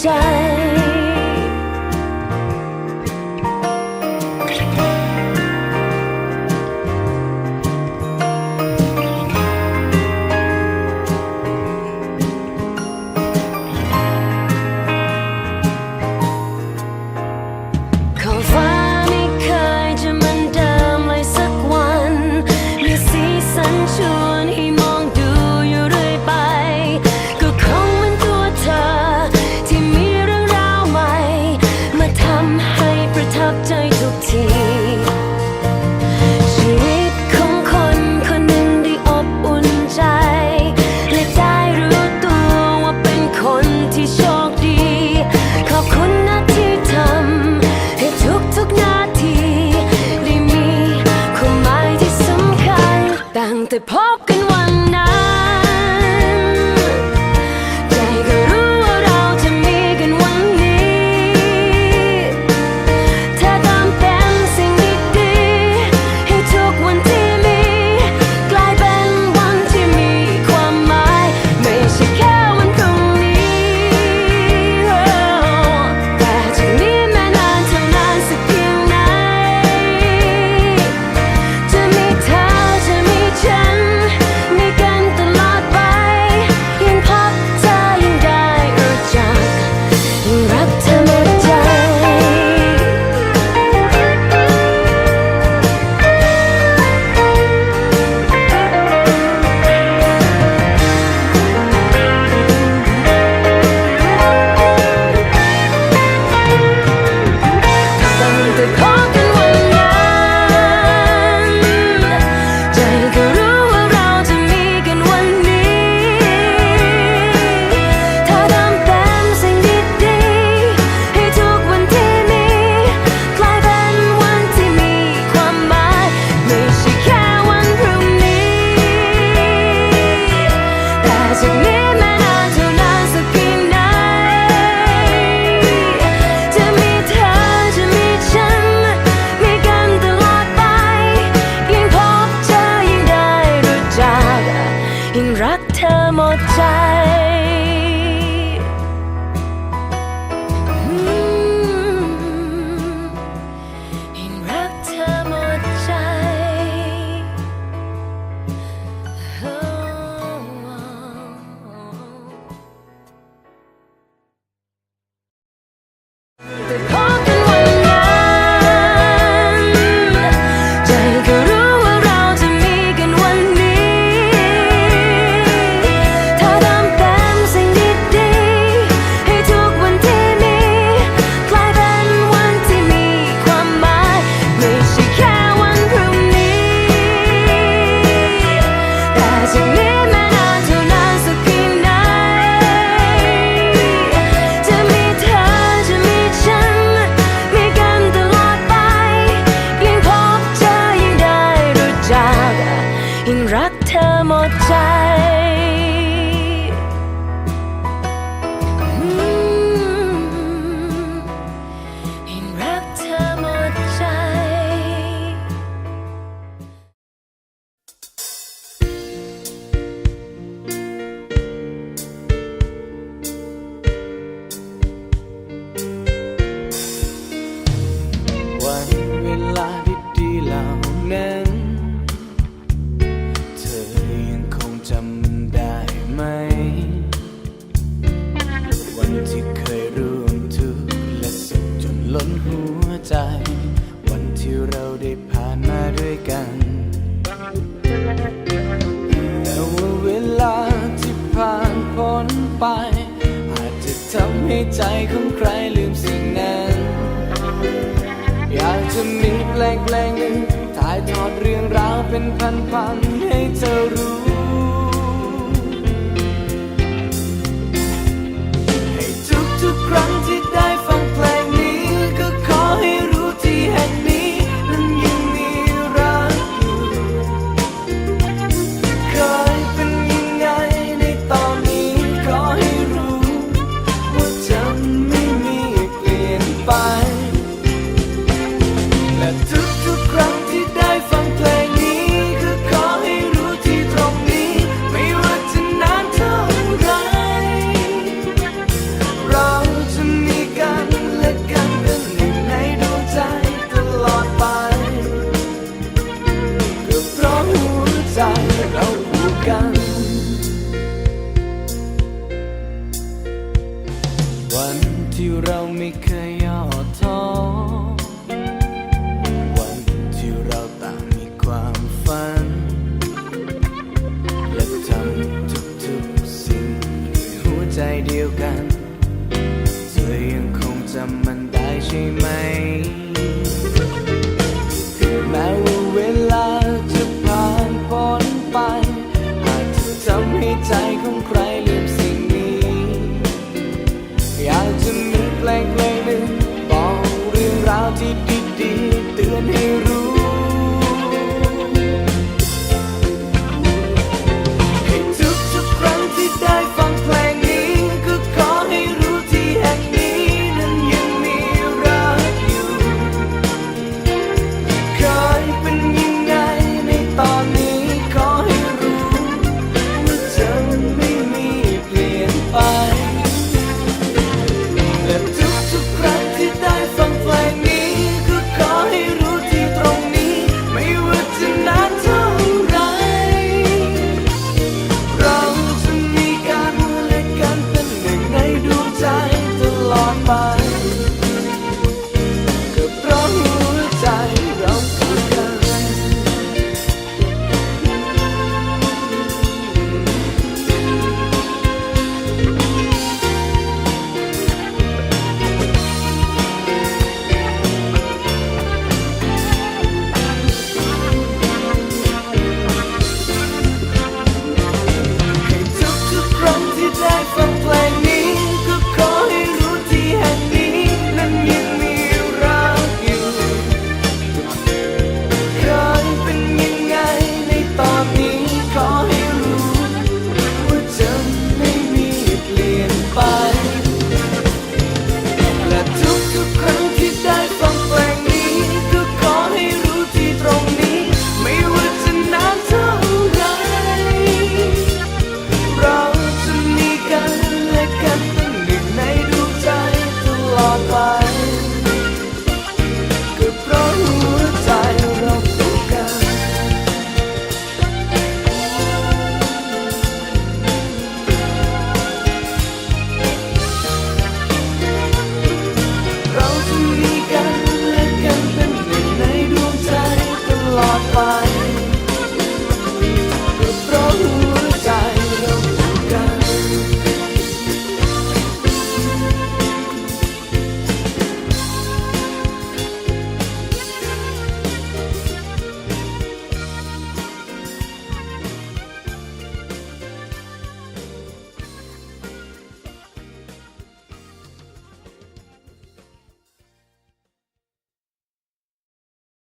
ใจ Señor. the เธอหมดใจ ล้นหัวใจ วันที่เราได้ผ่านมาด้วยกัน แต่ว่าเวลาที่ผ่านพ้นไป อาจจะทำให้ใจของใครลืมสิ่งนั้น อยากจะมีเพลงเพลงหนึ่งถ่ายทอดเรื่องราวเป็นพันๆให้เธอรู้ ที่เราไม่เคยย่อท้อ